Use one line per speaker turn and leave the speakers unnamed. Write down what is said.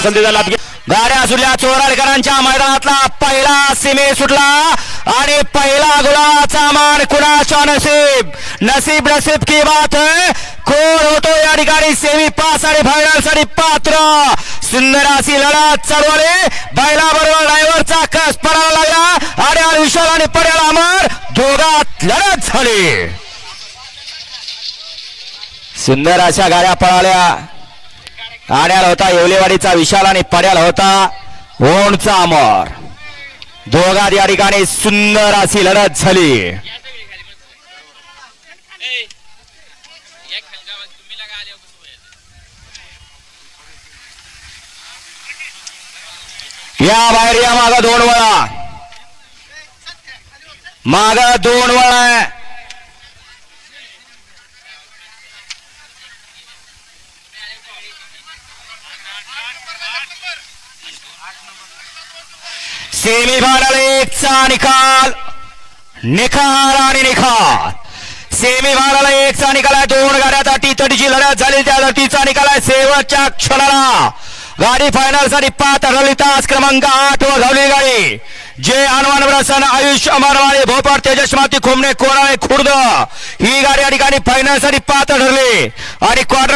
संधीचा लाभ गाड्या सुटल्या चोराडकरांच्या मैदानातला पहिला सिमे सुटला आणि पहिला गुलाचा मान कुणाच्या नसीब नसीब नसीब की बात है? कोण होतो या ठिकाणी सेमी पास आणि फायनलसाठी पात्र? सुंदर अशी लढत चढवले बैला बरोबर ड्रायव्हरचा कस पडायला लागला? आणि विशाल आणि पडेल अमर दोघात लढत झाली. सुंदर अशा गाड्या पळाल्या. आड्याला होता येवलेवाडीचा विशाल आणि पड्याला होता ओणचा अमर. दोघात या ठिकाणी सुंदर अशी लढत झाली. या बाहेर या माग दोन वळा. माग दोन वळा. सेमी फायनल एकचा निकाल निकाल आणि निकाल सेमी फायनल एकचा निकाल आहे. दोन गाड्या टी तटीची लढत झाली. त्या लढतीचा निकाल आहे शेवटच्या क्षणाला. गाडी फायनलसाठी पाच ठरवली तास क्रमांक आठ व धावली गाडी. जे हनुमान प्रसन्न आयुष अमरवाळे भोपाळ तेजस माती खोमणे कोराळे खुर्द. ही गाडी या ठिकाणी फायनलसाठी पात्र ठरली आणि क्वार्टर